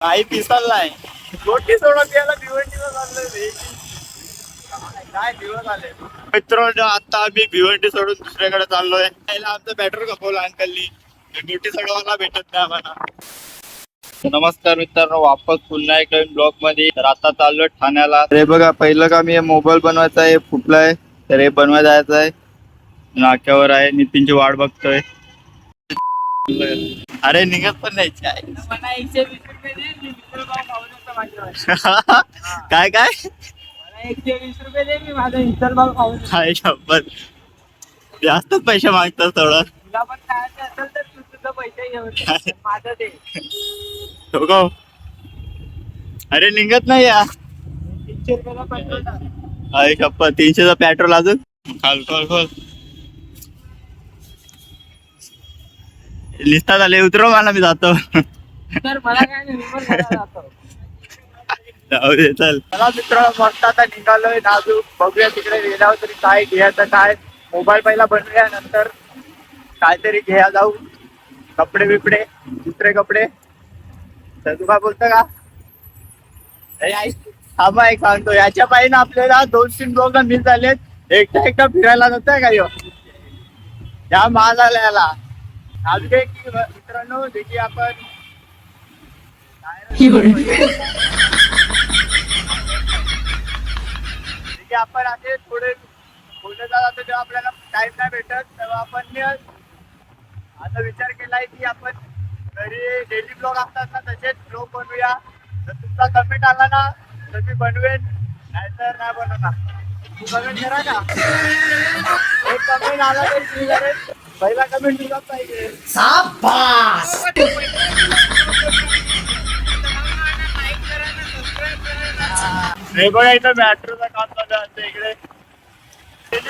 काही पिसल नाही गोटी सोडत याला भिवंडीला काय दिवस आले? मित्रांनो आता आम्ही भिवंडी सोडून दुसऱ्याकडे चाललोय. पहिला आमचं पेट्रोल खपवलं अंकलनी. ड्युटी सोडवायला भेटत नाही आम्हाला. नमस्कार मित्रांनो वापस पुन्हा काय ब्लॉकमध्ये. तर आता चाललोय ठाण्याला. रे हे बघा पहिलं का मी मोबाईल बनवायचा आहे. फुटलाय. तर हे बनवायला जायचं आहे नाक्यावर आहे. नितीनची वाट बघतोय. अरे निघत पण नाही चाय. मला एकशे वीस रुपये दे मी मिसळ पाव खाऊन येतो माझ्या काय काय? मला एकशे वीस रुपये दे मी माझा मिसळ पाव. काय जास्तच पैसे मागतात थोडं. तुला पण खायचं असेल तर तू तुझं पैसे घेऊन माझं दे. हो का? अरे निघत नाही या तीनशे रुपयाला. अरे शपथ तीनशेचा पेट्रोल अजून? खोल खोल खोल. लिस्टात आले उतरव मला मी जातो. तर मला काय नाही मी पण घरात जातो. जाऊ दे चल. मला मित्र मस्त आता निघालोय नाजूक बघूया तिकडे गेल्यावर तरी काय घ्यायचं काय. मोबाईल पहिला बनवूया नंतर काहीतरी घ्या जाऊ. कपडे बिपडे दुसरे कपडे. तर तू काय बोलतो का? अरे थांबा एक सांगतो याच्या पाहिजे आपल्याला दोन तीन लोक मिस झालेत. एकटा एकटा फिरायला जातोय का ह्यो या माल आला याला अजून एक मित्रांनो जे की आपण जे की आपण असे थोडे बोलत जातो तेव्हा आपल्याला टाइम नाही भेटत. तेव्हा आपण ने आता विचार केलाय की आपण घरी डेली ब्लॉग असतात ना तसेच ब्लॉग बनवूया. जर तुमचा कमेंट आला ना तर मी बनवेन. नाहीतर नाही बनवणार. तू कमेंट करा का एक कमेंट आला तरी मी करेन पहिला कमेंट तुला पाहिजे हे बघा इथं मॅट्रोचं काम चालू आमच्या इकडे.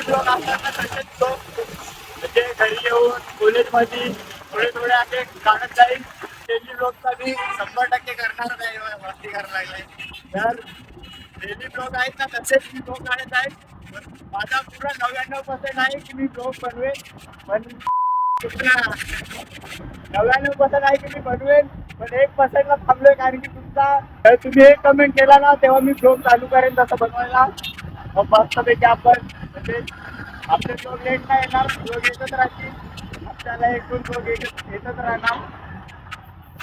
ब्लॉग असतात ना तसेच तो म्हणजे घरी येऊन कॉलेजमध्ये थोडे थोडे असे काढत जाईल. डेली ब्लॉगचा मी शंभर टक्के करणार नाही मस्ती करायला लागलाय. तर डेली ब्लॉग आहेत ना तसेच मी ब्लॉग काढत आहे पण माझा पुरा नव्याण्णव पर्सेंट आहे की मी ब्लॉग बनवेन. पण नव्याण्णव पर्सेंट आहे की मी बनवेन. पण एक पर्सेंटला थांबलोय कारण की तुमचा जर तुम्ही एक कमेंट केला ना तेव्हा मी ब्लॉग चालू करेन तसं बनवायला. मग मस्तपैकी आपण म्हणजे आपले ब्लॉग लेट नाही येणार ब्लॉग येतच राहतील. आपल्याला एक दोन ब्लॉग येतच राहणार.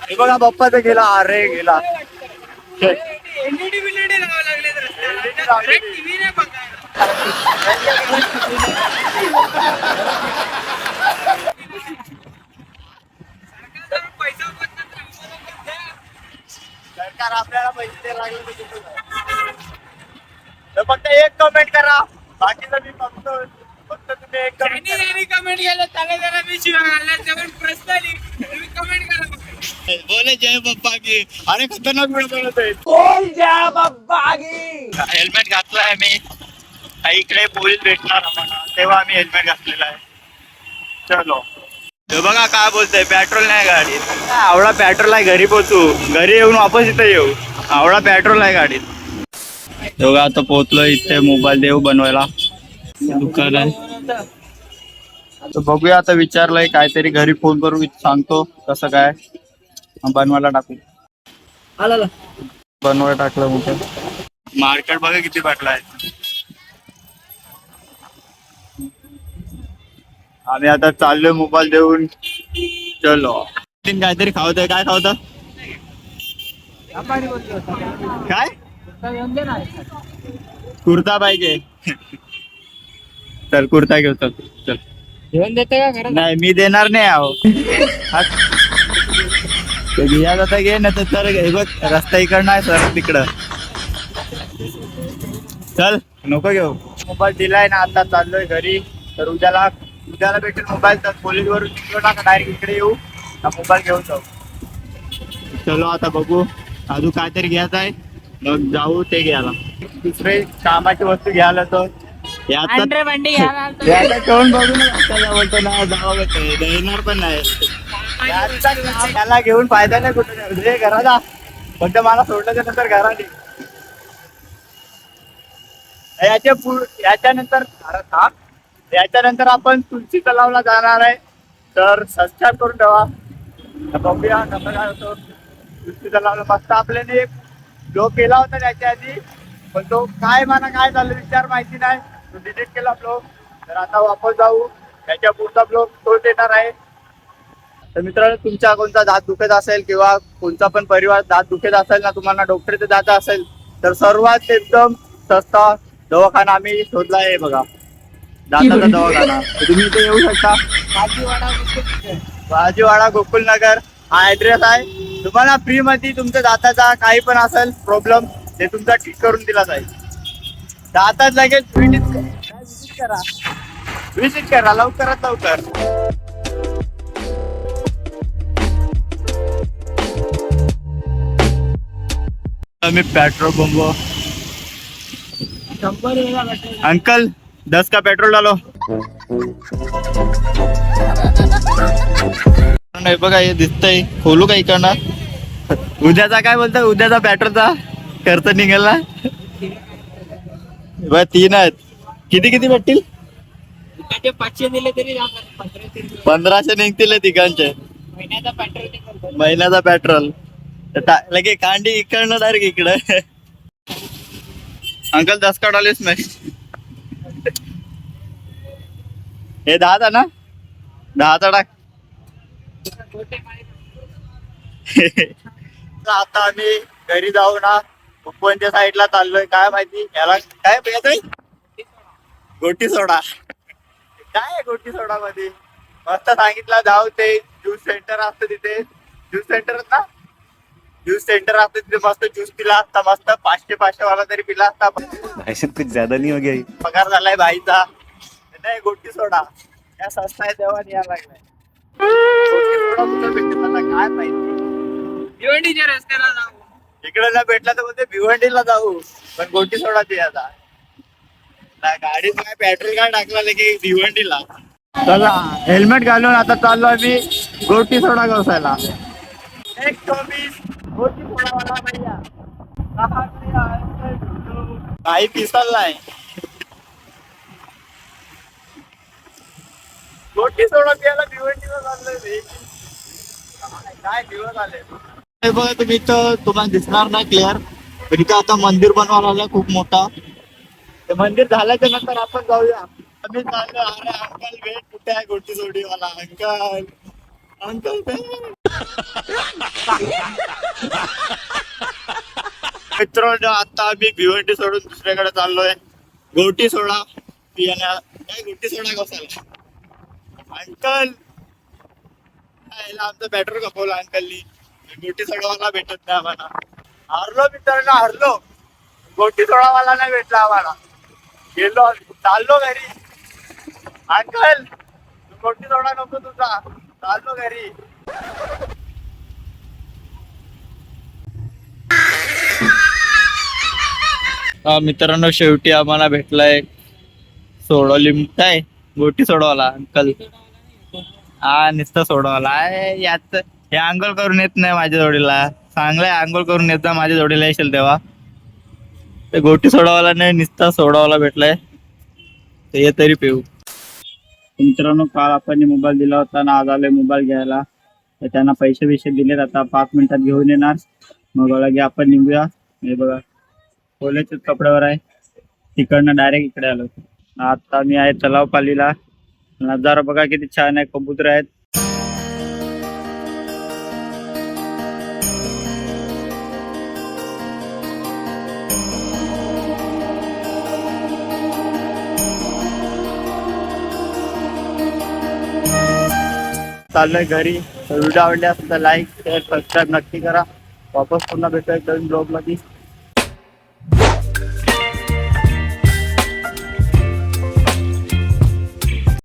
हे बघा बाप्पा तर गेला अरे गेला. एलईडी बिलईडी लावावं लागले सरकार पैसा बचत राहून द्या. सरकार आपल्याला पैसे द्यायला लागले तर कुठं जाऊ? तर फक्त एक कमेंट करा बाकीचं मी बघतो फक्त तुम्ही एक ज्यांनी कमेंट ज्यांनी कमेंट केलं त्याला जरा मी शिवाय घालणार त्यावर पर्सनली तुम्ही कमेंट करा फक्त. बोले जय बाप्पा की अरे खतरनाक व्हिडिओ बनवतोय हेल्मेट घातलं आहे मी आ, इकडे पोलीस भेटणार आम्हाला. तेव्हा आम्ही हेल्मेट घातलेलं आहे. चलो. हे बघा काय बोलतोय. पेट्रोल नाही गाडीत. आवडा पेट्रोल आहे घरी पोचू घरी येऊन वापस इथे येऊ. आवडा पेट्रोल आहे गाडीत. बघा आता पोहोचलो इथे मोबाईल देऊ बनवायला. दुकान आहे. बघूया आता विचारलंय काहीतरी घरी फोन करून सांगतो कसं काय. बनवायला टाकू. बनवायला टाकलं मोठं मार्केट बघा किती पडला आहे. आम्ही आता चाललोय मोबाईल देऊन. चलो. तीन काहीतरी खावतोय. काय खावतं. काय? आता कुर्ता पाहिजे. चल कुर्ता घेऊ चल चल. घेऊन देते का नाही मी देणार नाही आहो. हट. ते घ्या जाता घे ना तर बघ रस्ता इकडं आहे सर तिकडं. चल नको घेऊ. मोबाईल दिलाय ना आता चाललोय घरी. तर उद्याला उद्याला भेटेल मोबाईल तर पोलीस वरून निघलो ना डायरेक्ट इकडे येऊ हा मोबाईल घेऊन जाऊ चलो आता बघू अजून काहीतरी घ्यायचं आहे मग जाऊ ते घ्यायला दुसरे कामाची वस्तू घ्यायला तर याचा बोलतो ना जावं बोलतो देणार पण नाही त्याला घेऊन फायदा नाही कुठे. हे घरात जा फक्त मला सोडल्याच्या नंतर घरात ये. याच्या पुढ याच्यानंतर अरे थांब. याच्यानंतर आपण तुलसी तलावला जाणार आहे. तर सबस्क्राईब करून ठेवा. बघूया कसं काय होतं. तुलसी तलावला मस्त आपल्याने एक ब्लॉग केला होता त्याच्या आधी पण तो काय मला काय झालं विचार माहिती नाही. तो डिलीट केला ब्लॉग तर आता वापस जाऊ. त्याच्या पुढचा ब्लॉग तो देणार आहे. तर मित्रांनो तुमच्या कोणता दात दुखत असेल किंवा कोणता पण परिवार दात दुखत असेल ना तुम्हाला डॉक्टरचं जायचं असेल तर सर्वात एकदम सस्ता दवाखाना आम्ही शोधला आहे बघा. दाताचा दवाखाना. तर तुम्ही इथे येऊ शकता. भाजीवाडा गोकुलनगर. हा ऍड्रेस आहे. तुम्हाला फ्री मध्ये तुमच्या दाताचा काही पण असेल प्रॉब्लेम ते तुमचा ठीक करून दिला जाईल. दातात लगेच विजिट करा. विजिट करा. लवकरात लवकर. मी पेट्रोल पंप. शंभर वेळा भेटेल. अंकल दस का पेट्रोल डालो. नाही बघा हे दिसतंय. खोलू का इकडनं? उद्याचा काय बोलतो उद्याचा पेट्रोलचा खर्च निघाला. बघ तीन आहेत. किती किती भेटतील? पाचशे दिले तरी पंधराशे निघतील तिघांचे. महिन्याचा पेट्रोल निघतो महिन्याचा पेट्रोल. तर टा- लगे कांडी इकडनं डायरेक्ट इकडं. अंकल दस का डालीस नाही हे दहाचा ना? दहाचा टाक. आता आम्ही घरी जाऊ ना उपवनच्या साईडला चाललोय. काय माहिती? याला काय प्यायचंय गोटी सोडा. काय आहे गोटी सोडा मध्ये मस्त सांगितलं जाऊ ते ज्यूस सेंटर असतं तिथे. ज्यूस सेंटर ना? ज्यूस सेंटर असतं तिथे मस्त ज्यूस पिला असता. मस्त पाचशे पाचशे वाला तरी पिला असता. ऐसे कुछ ज्यादा नहीं हो गया ये? पगार झालाय भाईचा. नाही गोटी सोडा या सस्ता आहे तेव्हा या लागलाय सोडा काय माहिती भिवंडीच्या रस्त्याला जाऊ इकडे ना भेटला तर बोलते भिवंडीला जाऊ पण गोटी सोडा ते आता गाडीत काय पेट्रोल काय टाकला की भिवंडीला चला हेल्मेट घालून आता चाललो आम्ही गोटी सोडा गवसायला एक चोवीस गोटी सोडावाला भैया कहाँ से आए थे झुंडू? काही पिसल नाही गोटी सोडा प्यायला भिवंडीला चाललोय मी. काय दिवस आले हे बघा तुम्ही तर तुम्हाला दिसणार नाही क्लिअर पण इथं आता मंदिर बनवायला आलं खूप मोठा. ते मंदिर झाल्याच्यानंतर आपण जाऊया. आम्ही चाललो अरे अंकल वेट कुठे आहे? गोटी सोडी वाला अंकल अंकल मित्रांनो आता आम्ही भिवंडी सोडून दुसऱ्याकडे चाललोय. गोटी सोडा. पियाला. काय गोटी सोडा कसाला अंकल. आमचं बॅटर कपवलं अंकलनी. गोटी सोडवायला भेटत नाही आम्हाला. हरलो मित्रांनो हरलो. गोटी सोडावाला नाही भेटला आम्हाला. गेलो चाललो घरी. अंकल गोटी सोडा नको तुझा. चाललो घरी. मित्रांनो शेवटी आम्हाला भेटलाय सोडवली काय गोटी सोडवला अंकल. हा नुसतं सोडवला आय, याच हे आंघोळ करून येत नाही माझ्या जोडीला. चांगलंय आंघोळ करून येत माझ्या जोडीला येशील तेव्हा. ते गोटी सोडवायला नाही नुसता सोडवायला भेटलाय. ते ये तरी पिऊ. मित्रांनो काल आपण मोबाईल दिला होता ना आज आलोय मोबाईल घ्यायला. तर त्यांना पैसे बिसे दिलेत आता पाच मिनिटात घेऊन येणार. मग लगे आपण निघूया. हे बघा कोल्याच्याच कपड्यावर आहे. तिकडनं डायरेक्ट इकडे आलो आता मी आहे तलाव पालीला नजारा बघा किती छान आहे कबूतर आहेत. चाललोय घरी. व्हिडिओ आवडले असेल तर लाईक शेअर सबस्क्राईब नक्की करा. वापस पुन्हा भेटूया नवीन ब्लॉगमध्ये.